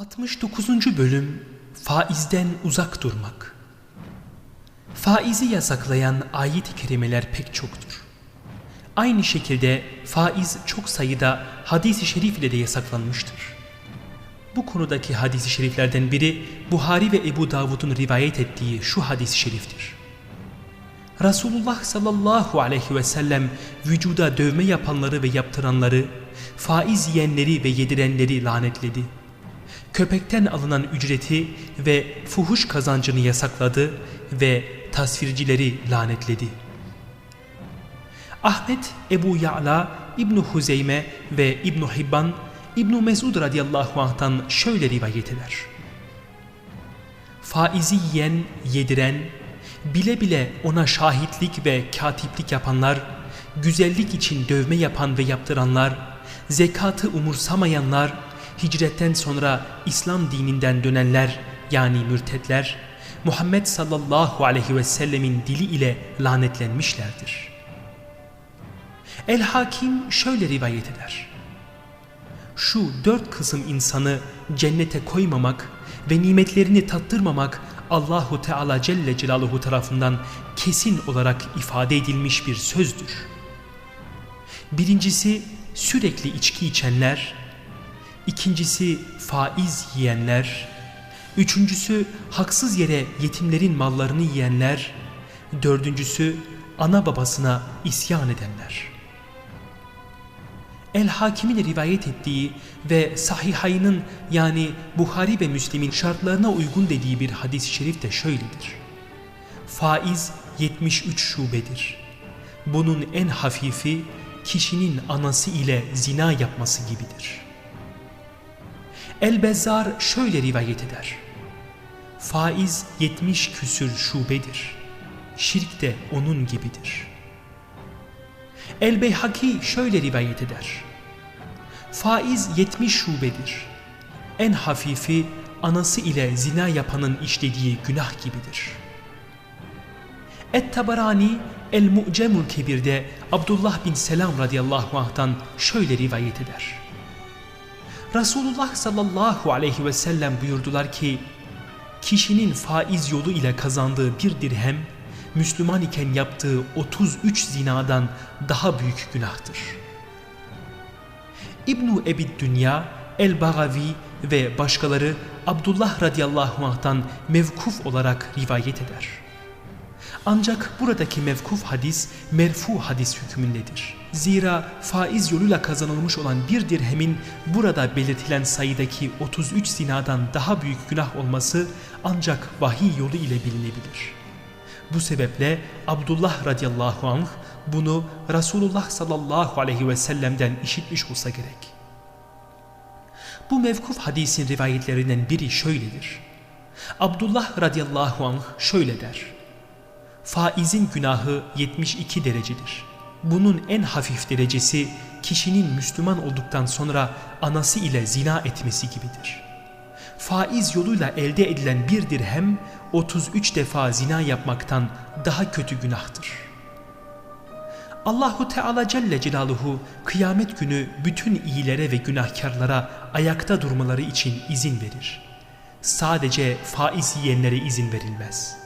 69. Bölüm Faizden uzak durmak Faizi yasaklayan ayet-i kerimeler pek çoktur. Aynı şekilde faiz çok sayıda hadis-i şerif ile de yasaklanmıştır. Bu konudaki hadis-i şeriflerden biri Buhari ve Ebu Davud'un rivayet ettiği şu hadis-i şeriftir. Resulullah sallallahu aleyhi ve sellem vücuda dövme yapanları ve yaptıranları, faiz yiyenleri ve yedirenleri lanetledi köpekten alınan ücreti ve fuhuş kazancını yasakladı ve tasvircileri lanetledi. Ahmet, Ebu Ya'la, İbn Huzeyme ve İbn Hibban İbn Mesud radıyallahu anh'tan şöyle rivayet eder. Faizi yiyen, yediren, bile bile ona şahitlik ve katiplik yapanlar, güzellik için dövme yapan ve yaptıranlar, zekatı umursamayanlar, hicretten sonra İslam dininden dönenler yani mürtetler Muhammed sallallahu aleyhi ve sellemin dili ile lanetlenmişlerdir. El-Hakim şöyle rivayet eder. Şu dört kısım insanı cennete koymamak ve nimetlerini tattırmamak Allahu Teala Celle Celaluhu tarafından kesin olarak ifade edilmiş bir sözdür. Birincisi sürekli içki içenler, İkincisi faiz yiyenler. Üçüncüsü haksız yere yetimlerin mallarını yiyenler. Dördüncüsü ana babasına isyan edenler. El-Hakim'in rivayet ettiği ve Sahihay'ın yani Buhari ve Müslim'in şartlarına uygun dediği bir hadis-i şerif de şöyledir. Faiz 73 şubedir. Bunun en hafifi kişinin anası ile zina yapması gibidir.'' El-Bezzar şöyle rivayet eder. Faiz yetmiş küsür şubedir. Şirk de onun gibidir. El-Beyhaki şöyle rivayet eder. Faiz yetmiş şubedir. En hafifi anası ile zina yapanın işlediği günah gibidir. Et-Tabarani El-Mu'cemul Kebir'de Abdullah bin Selam radıyallahu anh'tan şöyle rivayet eder. Resulullah sallallahu aleyhi ve sellem buyurdular ki kişinin faiz yolu ile kazandığı bir dirhem Müslüman iken yaptığı 33 zinadan daha büyük günahtır. İbn-i Ebid Dünya, El-Bagavi ve başkaları Abdullah radıyallahu anh'tan mevkuf olarak rivayet eder. Ancak buradaki mevkuf hadis merfu hadis hükmündedir. Zira faiz yoluyla kazanılmış olan bir dirhemin burada belirtilen sayıdaki 33 zinadan daha büyük günah olması ancak vahiy yolu ile bilinebilir. Bu sebeple Abdullah radıyallahu anh bunu Resulullah sallallahu aleyhi ve sellem'den işitmiş olsa gerek. Bu mevkuf hadisin rivayetlerinden biri şöyledir. Abdullah radıyallahu anh şöyle der. Faizin günahı 72 derecedir. Bunun en hafif derecesi kişinin Müslüman olduktan sonra anası ile zina etmesi gibidir. Faiz yoluyla elde edilen bir dirhem 33 defa zina yapmaktan daha kötü günahtır. Allahu Teala Celle Celaluhu kıyamet günü bütün iyilere ve günahkarlara ayakta durmaları için izin verir. Sadece faiz yiyenlere izin verilmez.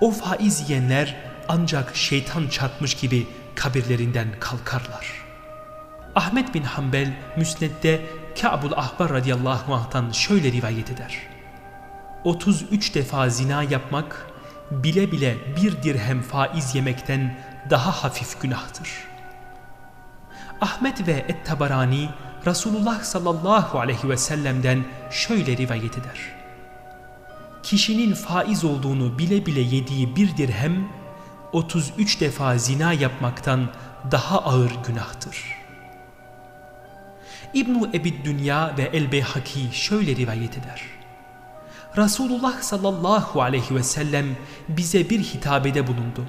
O faiz yiyenler ancak şeytan çarpmış gibi kabirlerinden kalkarlar. Ahmet bin Hanbel Müsned'de Ka'bul Ahbar radıyallahu anh'tan şöyle rivayet eder. 33 defa zina yapmak bile bile bir dirhem faiz yemekten daha hafif günahtır. Ahmet ve Et-Tabarani Resulullah sallallahu aleyhi ve sellem'den şöyle rivayet eder. Kişinin faiz olduğunu bile bile yediği bir dirhem 33 defa zina yapmaktan daha ağır günahtır. İbn-i Ebid Dünya ve El-Beyhaki şöyle rivayet eder. Resulullah sallallahu aleyhi ve sellem bize bir hitabede bulundu.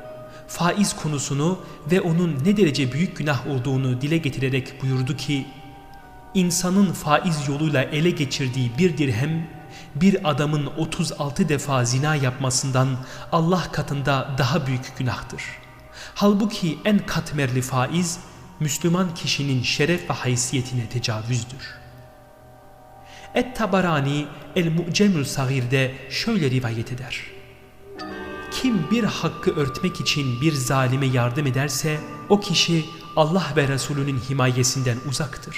Faiz konusunu ve onun ne derece büyük günah olduğunu dile getirerek buyurdu ki, insanın faiz yoluyla ele geçirdiği bir dirhem bir adamın 36 defa zina yapmasından Allah katında daha büyük günahtır. Halbuki en katmerli faiz Müslüman kişinin şeref ve haysiyetine tecavüzdür. Et-Tabarani El-Mu'cemül Sagir'de şöyle rivayet eder. Kim bir hakkı örtmek için bir zalime yardım ederse o kişi Allah ve Resulünün himayesinden uzaktır.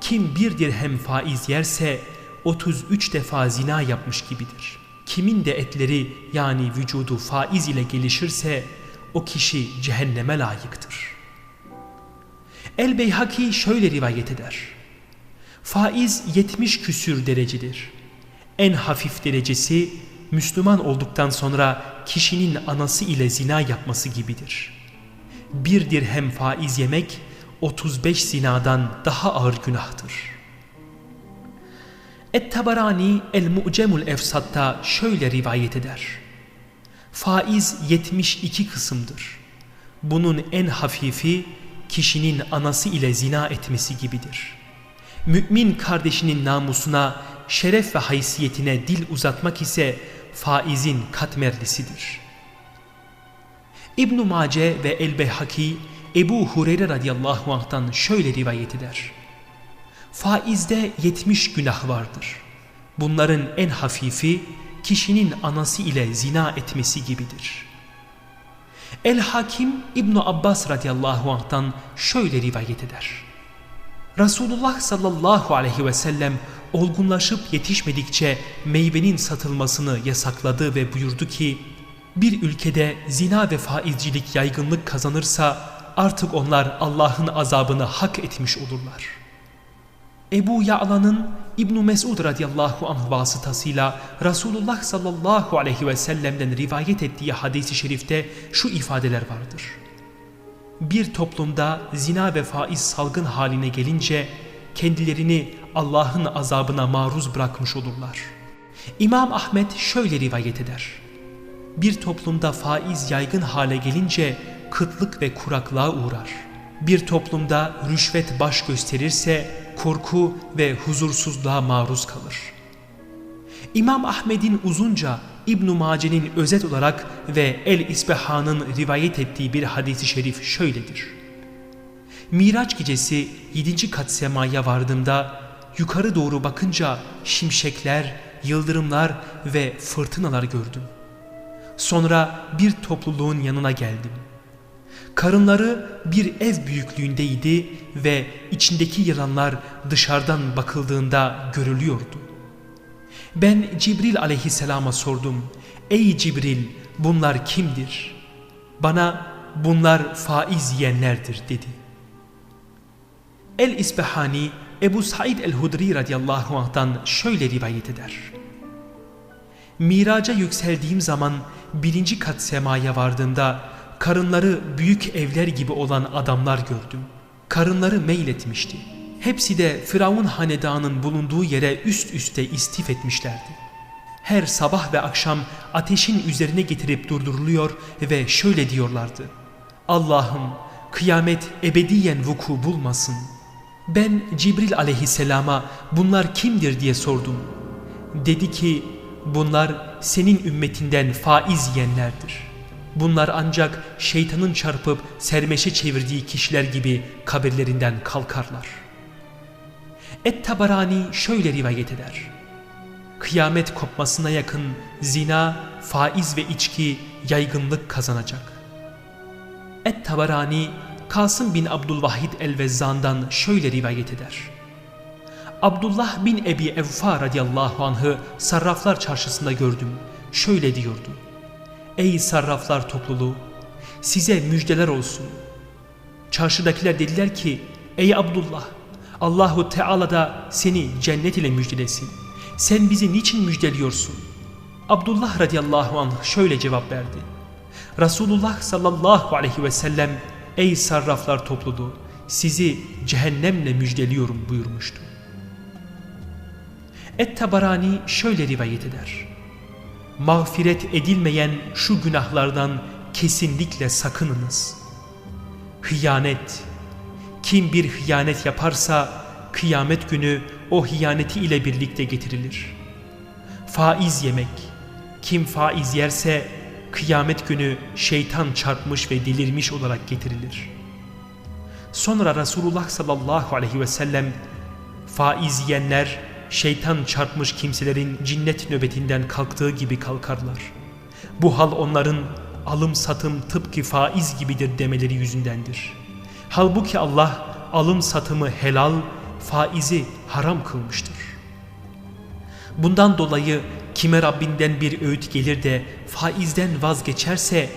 Kim bir dirhem faiz yerse 33 defa zina yapmış gibidir. Kimin de etleri yani vücudu faiz ile gelişirse o kişi cehenneme layıktır. El-Beyhaki şöyle rivayet eder. Faiz 70 küsür derecedir. En hafif derecesi Müslüman olduktan sonra kişinin anası ile zina yapması gibidir. Bir dirhem faiz yemek 35 zinadan daha ağır günahtır. Et-Tabarani El-Mu'cemul Efsat'ta şöyle rivayet eder. Faiz 72 kısımdır. Bunun en hafifi kişinin anası ile zina etmesi gibidir. Mümin kardeşinin namusuna, şeref ve haysiyetine dil uzatmak ise faizin katmerlisidir. İbn-i Mace ve El-Beyhaki Ebu Hureyre radıyallahu anh'tan şöyle rivayet eder. Faizde yetmiş günah vardır. Bunların en hafifi kişinin anası ile zina etmesi gibidir. El-Hakim ibn Abbas radıyallahu anh'tan şöyle rivayet eder. Resulullah sallallahu aleyhi ve sellem olgunlaşıp yetişmedikçe meyvenin satılmasını yasakladı ve buyurdu ki bir ülkede zina ve faizcilik yaygınlık kazanırsa artık onlar Allah'ın azabını hak etmiş olurlar. Ebu Ya'la'nın İbn Mesud radıyallahu anh vasıtasıyla Resulullah sallallahu aleyhi ve sellem'den rivayet ettiği hadisi şerifte şu ifadeler vardır. Bir toplumda zina ve faiz salgın haline gelince kendilerini Allah'ın azabına maruz bırakmış olurlar. İmam Ahmet şöyle rivayet eder. Bir toplumda faiz yaygın hale gelince kıtlık ve kuraklığa uğrar. Bir toplumda rüşvet baş gösterirse korku ve huzursuzluğa maruz kalır. İmam Ahmet'in uzunca İbn-i Mace'nin özet olarak ve El-İsbehan'ın rivayet ettiği bir hadisi şerif şöyledir. Miraç gecesi yedinci kat semaya vardığımda yukarı doğru bakınca şimşekler, yıldırımlar ve fırtınalar gördüm. Sonra bir topluluğun yanına geldim. Karınları bir ev büyüklüğündeydi ve içindeki yılanlar dışarıdan bakıldığında görülüyordu. Ben Cibril aleyhisselama sordum. Ey Cibril bunlar kimdir? Bana bunlar faiz yiyenlerdir dedi. El-İsbehani Ebu Said el-Hudri radıyallahu anh'tan şöyle rivayet eder. Miraca yükseldiğim zaman birinci kat semaya vardığımda karınları büyük evler gibi olan adamlar gördüm. Karınları meyletmişti. Hepsi de Firavun hanedanın bulunduğu yere üst üste istif etmişlerdi. Her sabah ve akşam ateşin üzerine getirip durduruluyor ve şöyle diyorlardı. Allah'ım kıyamet ebediyen vuku bulmasın. Ben Cibril aleyhisselama bunlar kimdir diye sordum. Dedi ki bunlar senin ümmetinden faiz yiyenlerdir.'' Bunlar ancak şeytanın çarpıp sermeşe çevirdiği kişiler gibi kabirlerinden kalkarlar. Et-Tabarani şöyle rivayet eder. Kıyamet kopmasına yakın zina, faiz ve içki yaygınlık kazanacak. Et-Tabarani Kasım bin Abdülvahid el-Vezzan'dan şöyle rivayet eder. Abdullah bin Ebi Evfa radıyallahu anh'ı sarraflar çarşısında gördüm. Şöyle diyordu. Ey sarraflar topluluğu size müjdeler olsun. Çarşıdakiler dediler ki ey Abdullah Allahu Teala da seni cennet ile müjdelesin. Sen bizi niçin müjdeliyorsun? Abdullah radıyallahu anh şöyle cevap verdi. Resulullah sallallahu aleyhi ve sellem ey sarraflar topluluğu sizi cehennemle müjdeliyorum buyurmuştu. Et-Tabarani şöyle rivayet eder mağfiret edilmeyen şu günahlardan kesinlikle sakınınız. Hıyanet. Kim bir hıyanet yaparsa kıyamet günü o hıyaneti ile birlikte getirilir. Faiz yemek. Kim faiz yerse kıyamet günü şeytan çarpmış ve delirmiş olarak getirilir. Sonra Resulullah sallallahu aleyhi ve sellem faiz yiyenler şeytan çarpmış kimselerin cinnet nöbetinden kalktığı gibi kalkarlar. Bu hal onların alım satım tıpkı faiz gibidir demeleri yüzündendir. Halbuki Allah alım satımı helal, faizi haram kılmıştır. Bundan dolayı kime Rabbinden bir öğüt gelir de faizden vazgeçerse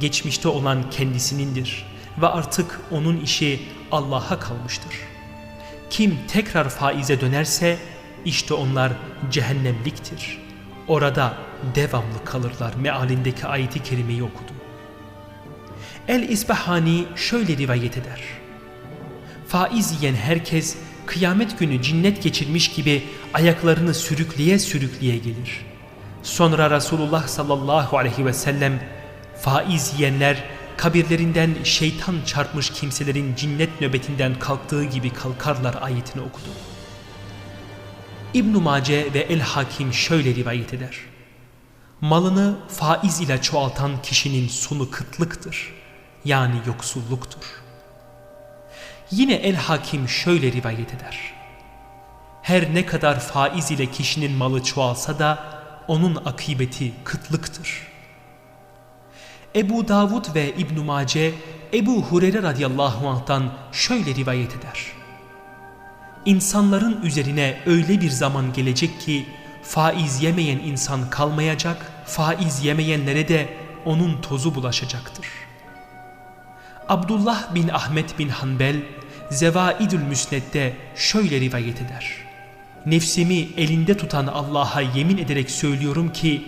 geçmişte olan kendisinindir ve artık onun işi Allah'a kalmıştır. Kim tekrar faize dönerse işte onlar cehennemliktir. Orada devamlı kalırlar mealindeki ayeti kerimeyi okudu. El-İsbahani şöyle rivayet eder. Faiz yiyen herkes kıyamet günü cinnet geçirmiş gibi ayaklarını sürükleye sürükleye gelir. Sonra Resulullah sallallahu aleyhi ve sellem faiz yiyenler kabirlerinden şeytan çarpmış kimselerin cinnet nöbetinden kalktığı gibi kalkarlar ayetini okudu. İbn-i Mace ve El-Hakim şöyle rivayet eder. Malını faiz ile çoğaltan kişinin sonu kıtlıktır. Yani yoksulluktur. Yine El-Hakim şöyle rivayet eder. Her ne kadar faiz ile kişinin malı çoğalsa da onun akıbeti kıtlıktır. Ebu Davud ve İbn Mace Ebu Hureyre radıyallahu anh'tan şöyle rivayet eder. İnsanların üzerine öyle bir zaman gelecek ki faiz yemeyen insan kalmayacak, faiz yemeyenlere de onun tozu bulaşacaktır. Abdullah bin Ahmet bin Hanbel Zevaidül Müsned'de şöyle rivayet eder. Nefsimi elinde tutan Allah'a yemin ederek söylüyorum ki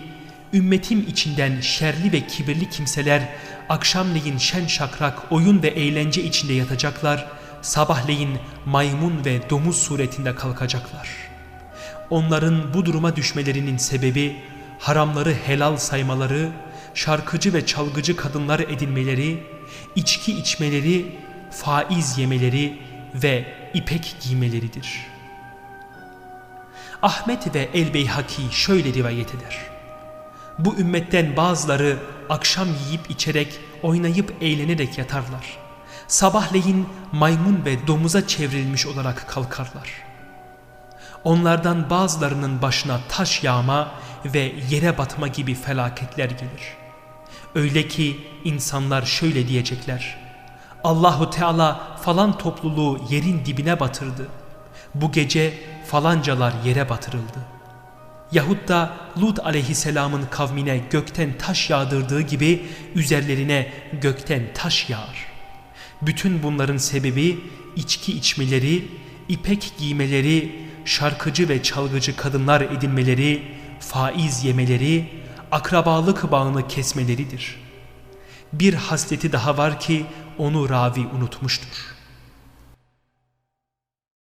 ümmetim içinden şerli ve kibirli kimseler akşamleyin şen şakrak oyun ve eğlence içinde yatacaklar, sabahleyin maymun ve domuz suretinde kalkacaklar. Onların bu duruma düşmelerinin sebebi haramları helal saymaları, şarkıcı ve çalgıcı kadınlar edinmeleri, içki içmeleri, faiz yemeleri ve ipek giymeleridir. Ahmet ve El-Beyhaki şöyle rivayet eder. Bu ümmetten bazıları akşam yiyip içerek, oynayıp eğlenerek yatarlar. Sabahleyin maymun ve domuza çevrilmiş olarak kalkarlar. Onlardan bazılarının başına taş yağma ve yere batma gibi felaketler gelir. Öyle ki insanlar şöyle diyecekler. Allahu Teala falan topluluğu yerin dibine batırdı. Bu gece falancalar yere batırıldı. Yahut da Lut aleyhisselamın kavmine gökten taş yağdırdığı gibi üzerlerine gökten taş yağar. Bütün bunların sebebi içki içmeleri, ipek giymeleri, şarkıcı ve çalgıcı kadınlar edinmeleri, faiz yemeleri, akrabalık bağını kesmeleridir. Bir hasleti daha var ki onu ravi unutmuştur.